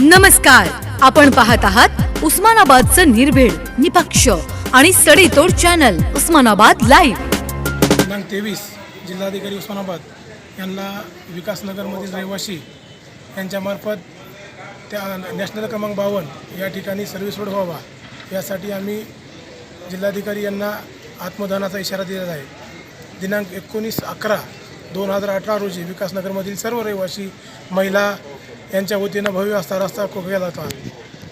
नमस्कार. आपण पाहत आहात उस्मानाबादचं निर्भीड निपक्ष आणि सडेतोड चॅनल उस्मानाबाद लाईव्ह दिनांक तेवीस जिल्हाधिकारी उस्मानाबाद यांना विकासनगरमधील रहिवासी यांच्यामार्फत त्या नॅशनल क्रमांक बावन्न या ठिकाणी सर्व्हिस रोड व्हावा. यासाठी आम्ही जिल्हाधिकारी यांना आत्मदानाचा इशारा दिलेला आहे. दिनांक एकोणीस अकरा दोन हजार अठरा रोजी विकासनगरमधील सर्व रहिवासी महिला यांच्या वतीनं भव्य असता रस्ता केला होता.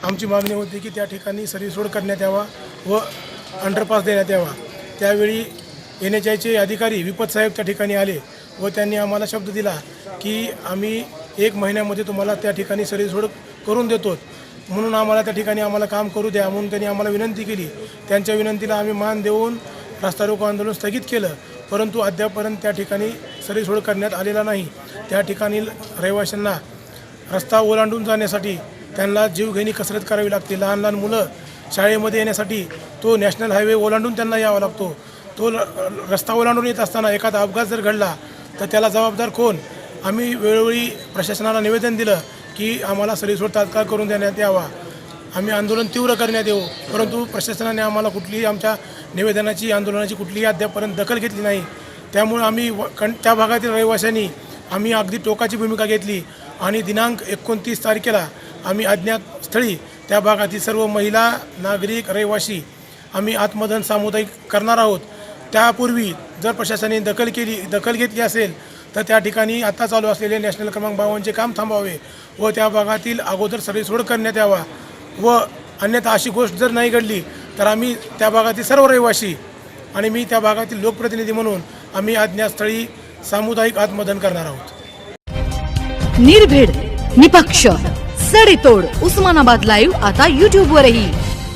आमची मागणी होती की त्या ठिकाणी सर्व्हिस रोड करण्यात यावा व अंडरपास देण्यात यावा. त्यावेळी एन एच आयचे अधिकारी विपत साहेब त्या ठिकाणी आले व त्यांनी आम्हाला शब्द दिला की आम्ही एक महिन्यामध्ये तुम्हाला त्या ठिकाणी सर्व्हिस रोड करून देतो. म्हणून आम्हाला त्या ठिकाणी आम्हाला काम करू द्या म्हणून त्यांनी आम्हाला विनंती केली. त्यांच्या विनंतीला आम्ही मान देऊन रस्ता रोको आंदोलन स्थगित केलं. परंतु अद्यापपर्यंत त्या ठिकाणी सर्व्हिस रोड करण्यात आलेला नाही. त्या ठिकाणी रहिवाशांना रस्ता ओलांडून जाण्यासाठी त्यांना जीवघेणी कसरत करावी लागते. लहान लहान मुलं शाळेमध्ये येण्यासाठी तो नॅशनल हायवे ओलांडून त्यांना यावा लागतो. तो रस्ता ओलांडून येत असताना एखादा अपघात जर घडला तर त्याला जबाबदार कोण? आम्ही वेळोवेळी प्रशासनाला निवेदन दिलं की आम्हाला सरीसोड तात्काळ करून देण्यात यावा. आम्ही आंदोलन तीव्र करण्यात येऊ. परंतु प्रशासनाने आम्हाला कुठलीही आमच्या निवेदनाची आंदोलनाची कुठलीही अद्यापपर्यंत दखल घेतली नाही. त्यामुळे आम्ही व त्या भागातील रहिवाशांनी आम्ही अगदी टोकाची भूमिका घेतली. आणि दिनांक एकोणतीस तारखेला आम्ही अज्ञात स्थळी त्या भागातील सर्व महिला नागरिक रहिवासी आम्ही आत्मदन सामुदायिक करणार आहोत. त्यापूर्वी जर प्रशासनाने दखल केली दखल घेतली असेल तर त्या ठिकाणी आता चालू असलेले नॅशनल क्रमांक बावनचे काम थांबावे व त्या भागातील अगोदर सर्व्हिस सोड करण्यात यावा व अन्यथा अशी गोष्ट जर नाही घडली तर आम्ही त्या भागातील सर्व रहिवासी आणि मी त्या भागातील लोकप्रतिनिधी म्हणून आम्ही अज्ञातस्थळी सामुदायिक आत्मदन करणार आहोत. निर्भीड निपक्ष सडेतोड उस्मानाबाद लाईव्ह आता युट्यूब वरही.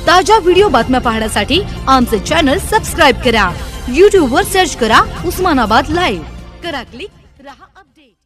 ताज्या व्हिडिओ बातम्या पाहण्यासाठी आमचे चॅनल सबस्क्राईब करा. युट्यूब वर सर्च करा उस्मानाबाद लाईव्ह करा क्लिक रहा अपडेट